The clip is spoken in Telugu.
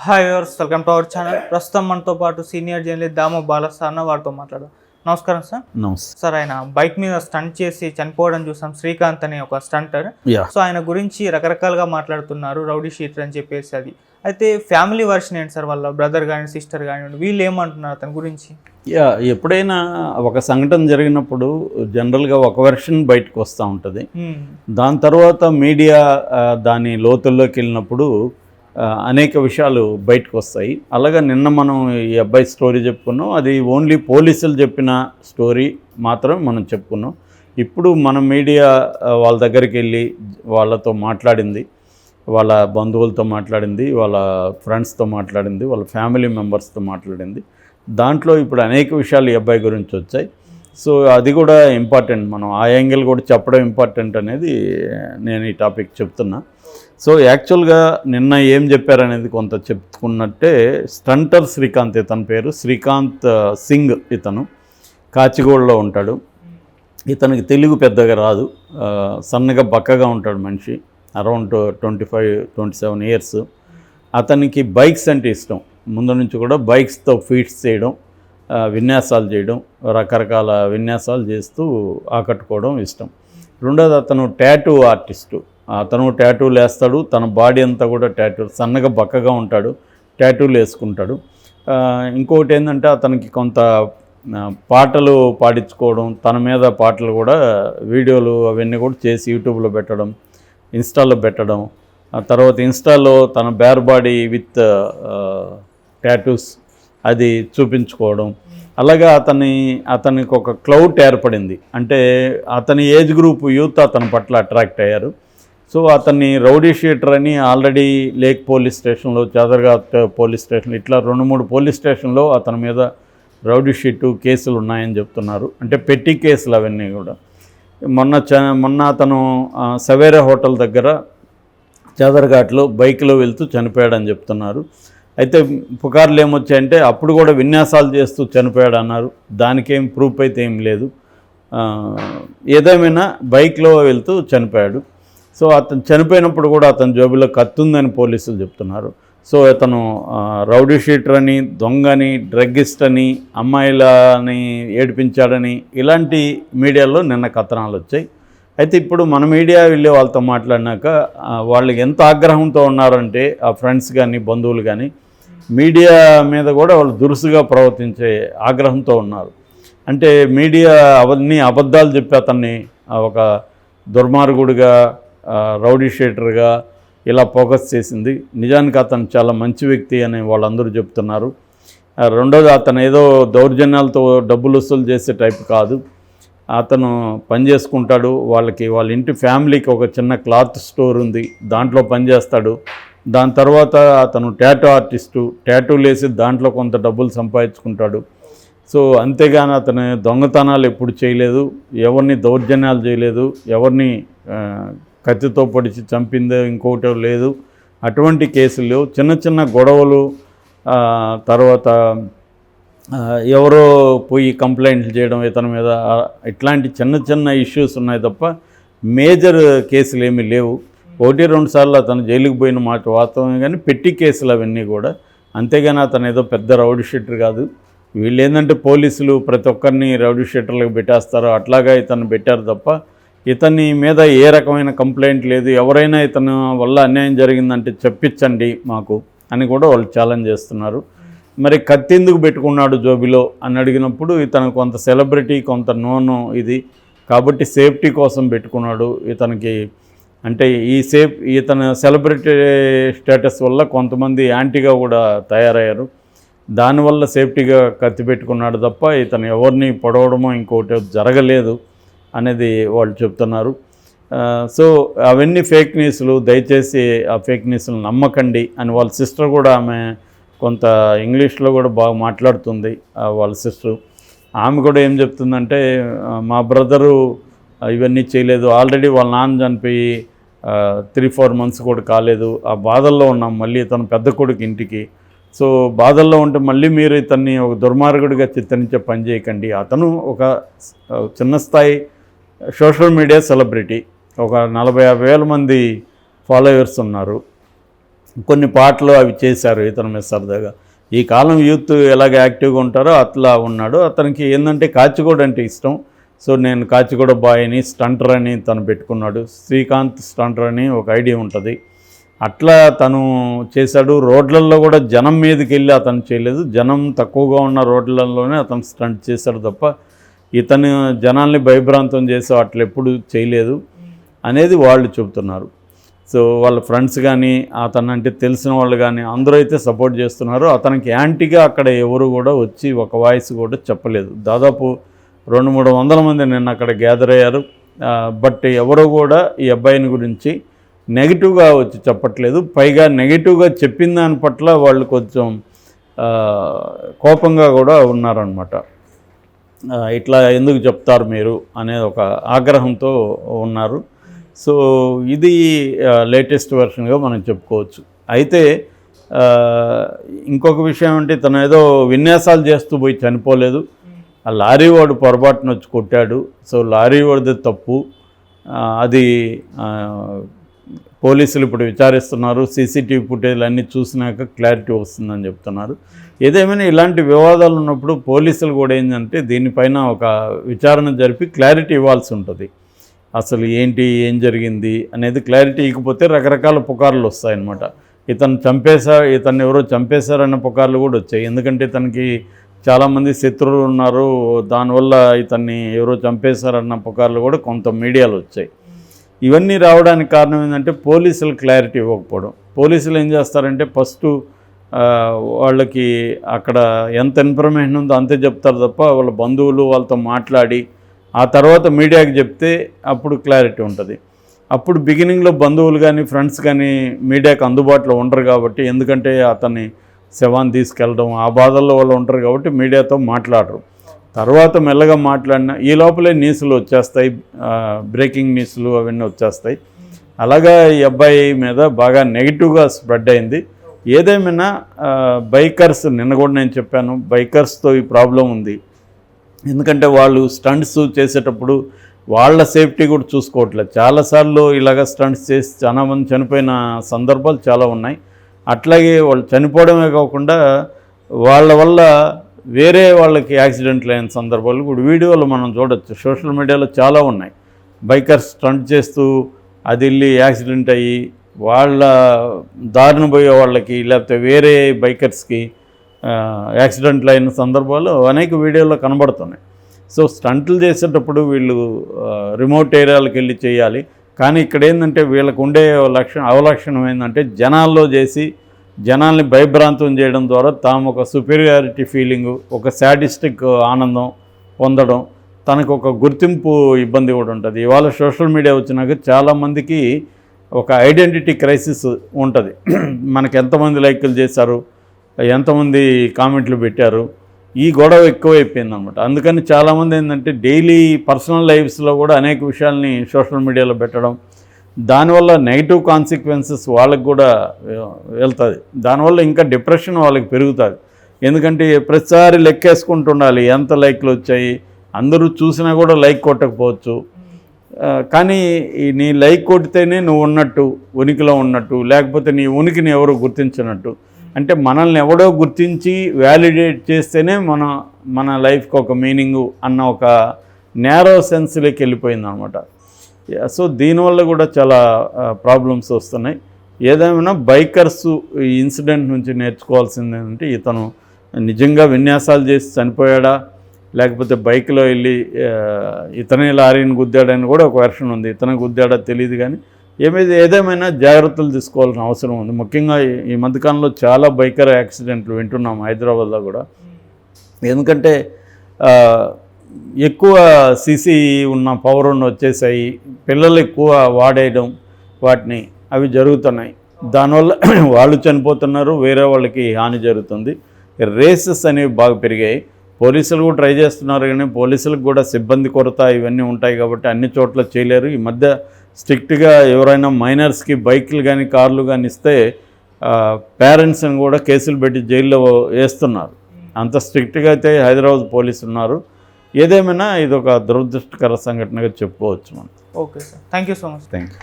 Hi viewers welcome to our channel ప్రస్తుతం మనతో పాటు సీనియర్ జర్నలిస్ట్ దామో బాలసార్ అన్న వారితో మాట్లాడదాం. నమస్కారం సార్. నమస్తే. సార్ ఆయన బైక్ మీద స్టంట్ చేసి చనిపోవడం చూసాం. శ్రీకాంత్ అనే ఒక స్టంటర్. యా సో ఆయన గురించి రకరకాలుగా మాట్లాడుతున్నారు. రౌడీ షీటర్ అని చెప్పేసి అది. అయితే ఫ్యామిలీ వర్షన్ ఏంటి సార్? వాళ్ళ బ్రదర్ కానీ సిస్టర్ కానివ్వండి వీళ్ళు ఏమంటున్నారు అతని గురించి? యా ఎప్పుడైనా ఒక సంఘటన జరిగినప్పుడు జనరల్గా ఒక వెర్షన్ బయటకు వస్తూ ఉంటుంది. హ్మ్. దాని తర్వాత మీడియా దాని లోతుల్లోకి వెళ్ళినప్పుడు అనేక విషయాలు బయటకు వస్తాయి. అలాగే నిన్న మనం ఈ అబ్బాయి స్టోరీ చెప్పుకున్నాం. అది ఓన్లీ పోలీసులు చెప్పిన స్టోరీ మాత్రం మనం చెప్పుకున్నాం. ఇప్పుడు మన మీడియా వాళ్ళ దగ్గరికి వెళ్ళి వాళ్ళతో మాట్లాడింది. వాళ్ళ బంధువులతో మాట్లాడింది. వాళ్ళ ఫ్రెండ్స్తో మాట్లాడింది. వాళ్ళ ఫ్యామిలీ మెంబర్స్తో మాట్లాడింది. దాంట్లో ఇప్పుడు అనేక విషయాలు ఈ అబ్బాయి గురించి వచ్చాయి. సో అది కూడా ఇంపార్టెంట్. మనం ఆ యాంగిల్ కూడా చెప్పడం ఇంపార్టెంట్ అనేది నేను ఈ టాపిక్ చెప్తున్నా. సో యాక్చువల్గా నిన్న ఏం చెప్పారనేది కొంత చెప్పుకున్నట్టే స్టంటర్ శ్రీకాంత్ ఇతని పేరు. శ్రీకాంత్ సింగ్ ఇతను. కాచిగూడలో ఉంటాడు. ఇతనికి తెలుగు పెద్దగా రాదు. సన్నగా బక్కగా ఉంటాడు మనిషి. Around twenty five twenty seven years. అతనికి బైక్స్ అంటే ఇష్టం. ముందు నుంచి కూడా బైక్స్తో ఫీట్స్ చేయడం. విన్యాసాలు చేయడం రకరకాల విన్యాసాలు చేస్తూ ఆకట్టుకోవడం ఇష్టం. రెండోది అతను ట్యాటూ ఆర్టిస్టు. అతను ట్యాటూలు వేస్తాడు తన బాడీ అంతా కూడా ట్యాటూ సన్నగా బక్కగా ఉంటాడు ట్యాటూలు వేసుకుంటాడు. ఇంకొకటి ఏంటంటే అతనికి కొంత పాటలు పాడించుకోవడం తన మీద పాటలు కూడా వీడియోలు అవన్నీ కూడా చేసి యూట్యూబ్లో పెట్టడం ఇన్స్టాల్లో పెట్టడం ఆ తర్వాత ఇన్స్టాలో తన బేర్ బాడీ విత్ ట్యాటూస్ అది చూపించుకోవడం. అలాగా అతని అతనికి ఒక క్లౌట్ ఏర్పడింది. అంటే అతని ఏజ్ గ్రూప్ యూత్ అతని పట్ల అట్రాక్ట్ అయ్యారు. సో అతన్ని రౌడీ షీటర్ అని ఆల్రెడీ లేక్ పోలీస్ స్టేషన్లో చాదర్ఘాట్ పోలీస్ స్టేషన్ ఇట్లా రెండు మూడు పోలీస్ స్టేషన్లో అతని మీద రౌడీ షీటు కేసులు ఉన్నాయని చెప్తున్నారు. అంటే పెట్టి కేసులు అవన్నీ కూడా. మొన్న చ మొన్న అతను సవేరా హోటల్ దగ్గర చాదర్ఘాట్లో బైక్లో వెళ్తూ చనిపోయాడని చెప్తున్నారు. అయితే పుకార్లు ఏమొచ్చాయంటే అప్పుడు కూడా విన్యాసాలు చేస్తూ చనిపోయాడు అన్నారు. దానికేం ప్రూఫ్ అయితే ఏం లేదు. ఏదేమైనా బైక్లో వెళ్తూ చనిపోయాడు. సో అతను చనిపోయినప్పుడు కూడా అతని జోబిలో కత్తుందని పోలీసులు చెప్తున్నారు. సో అతను రౌడీ షీటర్ అని దొంగని డ్రగ్గిస్ట్ అని అమ్మాయిలని ఏడిపించాడని ఇలాంటి మీడియాలో నిన్న కథనాలు వచ్చాయి అయితే ఇప్పుడు మన మీడియా వెళ్ళి వాళ్ళతో మాట్లాడినాక వాళ్ళు ఎంత ఆగ్రహంతో ఉన్నారంటే ఆ ఫ్రెండ్స్ కానీ బంధువులు కానీ మీడియా మీద కూడా వాళ్ళు దురుసుగా ప్రవర్తించే ఆగ్రహంతో ఉన్నారు. అంటే మీడియా అవన్నీ అబద్ధాలు చెప్పి అతన్ని ఒక దుర్మార్గుడిగా రౌడీషేటర్గా రౌడీ ఇలా ఫోకస్ చేసింది. నిజానికి అతను చాలా మంచి వ్యక్తి అని వాళ్ళందరూ చెప్తున్నారు. రెండోది అతను ఏదో దౌర్జన్యాలతో డబ్బులు వసూలు చేసే టైప్ కాదు. అతను పని చేసుకుంటాడు వాళ్ళకి వాళ్ళ ఇంటి ఫ్యామిలీకి ఒక చిన్న క్లాత్ స్టోర్ ఉంది దాంట్లో పనిచేస్తాడు. దాని తర్వాత అతను ట్యాటూ ఆర్టిస్టు ట్యాటూలు వేసి దాంట్లో కొంత డబ్బులు సంపాదించుకుంటాడు. సో అంతేగాని అతను దొంగతనాలు ఎప్పుడు చేయలేదు ఎవరిని దౌర్జన్యాలు చేయలేదు ఎవరిని కత్తితో పొడిచి చంపిందో ఇంకోటో లేదు. అటువంటి కేసులు లేవు చిన్న చిన్న గొడవలు తర్వాత ఎవరో పోయి కంప్లైంట్లు చేయడం ఇతని మీద ఇట్లాంటి చిన్న చిన్న ఇష్యూస్ ఉన్నాయి తప్ప మేజర్ కేసులు ఏమీ లేవు. ఒకటి రెండు సార్లు అతను జైలుకి పోయిన మాట వాస్తవమే కానీ పెట్టి కేసులు అవన్నీ కూడా. అంతేగాని అతను ఏదో పెద్ద రౌడీ షీటర్ కాదు. వీళ్ళు ఏంటంటే పోలీసులు ప్రతి ఒక్కరిని రౌడీ షీటర్లకు పెట్టేస్తారు అట్లాగా ఇతను పెట్టారు తప్ప ఇతని మీద ఏ రకమైన కంప్లైంట్ లేదు. ఎవరైనా ఇతను వల్ల అన్యాయం జరిగిందంటే చెప్పించండి మాకు అని కూడా వాళ్ళు ఛాలెంజ్ చేస్తున్నారు. మరి కత్తి ఎందుకు పెట్టుకున్నాడు జోబిలో అని అడిగినప్పుడు ఇతను కొంత సెలబ్రిటీ కొంత నోను ఇది కాబట్టి సేఫ్టీ కోసం పెట్టుకున్నాడు ఇతనికి. అంటే ఈ సేఫ్ ఇతను సెలబ్రిటీ స్టేటస్ వల్ల కొంతమంది యాంటీగా కూడా తయారయ్యారు. దానివల్ల సేఫ్టీగా కత్తి పెట్టుకున్నాడు తప్ప ఇతను ఎవరిని పొడవడమో ఇంకోటి జరగలేదు అనేది వాళ్ళు చెప్తున్నారు. సో అవన్నీ ఫేక్ న్యూస్లు దయచేసి ఆ ఫేక్ న్యూస్లు నమ్మకండి అని వాళ్ళ సిస్టర్ కూడా ఆమె కొంత ఇంగ్లీష్లో కూడా బాగా మాట్లాడుతుంది ఆ వాళ్ళ సిస్టర్. ఆమె కూడా ఏం చెప్తుందంటే మా బ్రదరు ఇవన్నీ చేయలేదు. ఆల్రెడీ వాళ్ళ నాన్న చనిపోయి త్రీ ఫోర్ మంత్స్ కూడా కాలేదు. ఆ బాధల్లో ఉన్నాం మళ్ళీ తన పెద్ద కొడుకు ఇంటికి. సో బాధల్లో ఉంటే మళ్ళీ మీరు ఇతన్ని ఒక దుర్మార్గుడిగా చిత్రించే పని చేయకండి. అతను ఒక చిన్న స్థాయి సోషల్ మీడియా సెలబ్రిటీ. ఒక నలభై యాభై వేల మంది ఫాలోవర్స్ ఉన్నారు. కొన్ని పాటలు అవి చేశారు ఇతని మీద సరదాగా. ఈ కాలం యూత్ ఎలాగ యాక్టివ్గా ఉంటారో అట్లా ఉన్నాడు. అతనికి ఏంటంటే కాచిగూడ అంటే ఇష్టం. సో నేను కాచిగూడ బాయ్ అని స్టంటర్ అని తను పెట్టుకున్నాడు. శ్రీకాంత్ స్టంటర్ అని ఒక ఐడియా ఉంటుంది. అట్లా తను చేశాడు. రోడ్లలో కూడా జనం మీదకి వెళ్ళి అతను చేయలేదు. జనం తక్కువగా ఉన్న రోడ్లలోనే అతను స్టంట్ చేశాడు తప్ప ఇతను జనాల్ని భయభ్రాంతం చేసే అట్లా ఎప్పుడు చేయలేదు అనేది వాళ్ళు చెబుతున్నారు. సో వాళ్ళ ఫ్రెండ్స్ కానీ అతను అంటే తెలిసిన వాళ్ళు కానీ అందరూ అయితే సపోర్ట్ చేస్తున్నారు. అతనికి యాంటీగా అక్కడ ఎవరు కూడా వచ్చి ఒక వాయిస్ కూడా చెప్పలేదు. దాదాపు రెండు మూడు వందల మంది నిన్న అక్కడ గ్యాదర్ అయ్యారు. బట్ ఎవరు కూడా ఈ అబ్బాయిని గురించి నెగిటివ్గా వచ్చి చెప్పట్లేదు. పైగా నెగిటివ్గా చెప్పిన దాని పట్ల వాళ్ళు కొంచెం కోపంగా కూడా ఉన్నారనమాట ఇట్లా ఎందుకు చెప్తారు మీరు అనే ఒక ఆగ్రహంతో ఉన్నారు. సో ఇది లేటెస్ట్ వెర్షన్గా మనం చెప్పుకోవచ్చు. అయితే ఇంకొక విషయం అంటే తను ఏదో విన్యాసాలు చేస్తూ పోయి చనిపోలేదు. ఆ లారీ వాడు పొరపాటున వచ్చి కొట్టాడు. సో లారీ వాడిది తప్పు. అది పోలీసులు ఇప్పుడు విచారిస్తున్నారు. సీసీటీవీ ఫుటేజ్లు అన్నీ చూసినాక క్లారిటీ వస్తుందని చెప్తున్నారు. ఏదేమైనా ఇలాంటి వివాదాలు ఉన్నప్పుడు పోలీసులు కూడా ఏంటంటే దీనిపైన ఒక విచారణ జరిపి క్లారిటీ ఇవ్వాల్సి ఉంటుంది. అసలు ఏంటి ఏం జరిగింది అనేది క్లారిటీ ఇకపోతే రకరకాల పుకార్లు వస్తాయన్నమాట. ఇతను చంపేశా ఇతన్ని ఎవరో చంపేశారన్న పుకార్లు కూడా వచ్చాయి. ఎందుకంటే ఇతనికి చాలామంది శత్రువులు ఉన్నారు. దానివల్ల ఇతన్ని ఎవరో చంపేశారన్న పుకార్లు కూడా కొంత మీడియాలు వచ్చాయి. ఇవన్నీ రావడానికి కారణం ఏంటంటే పోలీసులు క్లారిటీ ఇవ్వకపోవడం. పోలీసులు ఏం చేస్తారంటే ఫస్ట్ వాళ్ళకి అక్కడ ఎంత ఇన్ఫర్మేషన్ ఉందో అంతే చెప్తారు తప్ప వాళ్ళ బంధువులు వాళ్ళతో మాట్లాడి ఆ తర్వాత మీడియాకి చెప్తే అప్పుడు క్లారిటీ ఉంటుంది. అప్పుడు బిగినింగ్లో బంధువులు కానీ ఫ్రెండ్స్ కానీ మీడియాకి అందుబాటులో ఉండరు కాబట్టి ఎందుకంటే అతన్ని శవాన్ని తీసుకెళ్ళడం ఆ బాధల్లో వాళ్ళు ఉంటారు కాబట్టి మీడియాతో మాట్లాడరు. తర్వాత మెల్లగా మాట్లాడిన ఈ లోపలే న్యూస్లు వచ్చేస్తాయి బ్రేకింగ్ న్యూస్లు అవన్నీ వచ్చేస్తాయి. అలాగా ఈ అబ్బాయి మీద బాగా నెగిటివ్గా స్ప్రెడ్ అయింది. ఏదేమైనా బైకర్స్ నిన్న కూడా నేను చెప్పాను బైకర్స్తో ఈ ప్రాబ్లం ఉంది. ఎందుకంటే వాళ్ళు స్టంట్స్ చేసేటప్పుడు వాళ్ళ సేఫ్టీ కూడా చూసుకోవట్లేదు. చాలాసార్లు ఇలాగ స్టంట్స్ చేసి చాలామంది చనిపోయిన సందర్భాలు చాలా ఉన్నాయి. అట్లాగే వాళ్ళు చనిపోవడమే కాకుండా వాళ్ళ వల్ల వేరే వాళ్ళకి యాక్సిడెంట్లు అయిన సందర్భాలు కూడా వీడియోలు మనం చూడొచ్చు. సోషల్ మీడియాలో చాలా ఉన్నాయి. బైకర్స్ స్టంట్ చేస్తూ అది వెళ్ళి యాక్సిడెంట్ అయ్యి వాళ్ళ దారిన పోయే వాళ్ళకి లేకపోతే వేరే బైకర్స్కి యాక్సిడెంట్లు అయిన సందర్భాలు అనేక వీడియోల్లో కనబడుతున్నాయి. సో స్టంట్లు చేసేటప్పుడు వీళ్ళు రిమోట్ ఏరియాలకు వెళ్ళి చేయాలి. కానీ ఇక్కడ ఏంటంటే వీళ్ళకు ఉండే లక్షణం అవలక్షణం ఏంటంటే జనాల్లో చేసి జనాల్ని భయభ్రాంతం చేయడం ద్వారా తాము ఒక సుపీరియారిటీ ఫీలింగ్ ఒక శాడిస్టిక్ ఆనందం పొందడం తనకు ఒక గుర్తింపు ఇబ్బంది కూడా ఉంటుంది. ఇవాళ సోషల్ మీడియా వచ్చినాక చాలామందికి ఒక ఐడెంటిటీ క్రైసిస్ ఉంటుంది. మనకు ఎంతమంది లైకులు చేశారు ఎంతమంది కామెంట్లు పెట్టారు. ఈ గొడవ ఎక్కువైపోయింది అనమాట అందుకని చాలామంది ఏంటంటే డైలీ పర్సనల్ లైఫ్స్లో కూడా అనేక విషయాల్ని సోషల్ మీడియాలో పెట్టడం దానివల్ల నెగిటివ్ కాన్సిక్వెన్సెస్ వాళ్ళకి కూడా వెళ్తుంది. దానివల్ల ఇంకా డిప్రెషన్ వాళ్ళకి పెరుగుతుంది. ఎందుకంటే ప్రతిసారి లెక్కేసుకుంటుండాలి ఎంత లైక్లు వచ్చాయి అందరూ చూసినా కూడా లైక్ కొట్టకపోవచ్చు. కానీ నీ లైక్ కొడితేనే నువ్వు ఉన్నట్టు ఉనికిలో ఉన్నట్టు లేకపోతే నీ ఉనికిని ఎవరు గుర్తించినట్టు అంటే మనల్ని ఎవడో గుర్తించి వ్యాలిడేట్ చేస్తేనే మన మన లైఫ్కి ఒక మీనింగు అన్న ఒక నేరో సెన్స్లోకి వెళ్ళిపోయింది అనమాట సో దీనివల్ల కూడా చాలా ప్రాబ్లమ్స్ వస్తున్నాయి. ఏదేమైనా బైకర్స్ ఈ ఇన్సిడెంట్ నుంచి నేర్చుకోవాల్సింది ఏంటంటే ఇతను నిజంగా విన్యాసాలు చేసి చనిపోయాడా? లేకపోతే బైక్లో వెళ్ళి ఇతనే లారీని గుద్దాడని కూడా ఒక వెర్షన్ ఉంది. ఇతనే గుద్దాడా తెలియదు కానీ ఏమైతే ఏదేమైనా జాగ్రత్తలు తీసుకోవాల్సిన అవసరం ఉంది. ముఖ్యంగా ఈ- మధ్యకాలంలో చాలా బైకర్ యాక్సిడెంట్లు వింటున్నాం హైదరాబాద్లో కూడా. ఎందుకంటే ఎక్కువ సీసీ ఉన్న పవర్ ఉన్న వచ్చేసాయి. పిల్లలు ఎక్కువ వాడేయడం వాటిని అవి జరుగుతున్నాయి. దానివల్ల వాళ్ళు చనిపోతున్నారు వేరే వాళ్ళకి హాని జరుగుతుంది. రేసెస్ అనేవి బాగా పెరిగాయి. పోలీసులు కూడా ట్రై చేస్తున్నారు కానీ పోలీసులకు కూడా సిబ్బంది కొరత ఇవన్నీ ఉంటాయి కాబట్టి అన్ని చోట్ల చేయలేరు. ఈ మధ్య స్ట్రిక్ట్గా ఎవరైనా మైనర్స్కి బైకులు కానీ కార్లు కానీ ఇస్తే పేరెంట్స్ని కూడా కేసులు పెట్టి జైల్లో వేస్తున్నారు. అంత స్ట్రిక్ట్గా అయితే హైదరాబాద్ పోలీసు ఉన్నారు. ఏదేమైనా ఇది ఒక దురదృష్టకర సంఘటనగా చెప్పుకోవచ్చు మనం. Okay sir. Thank you so much. Thank you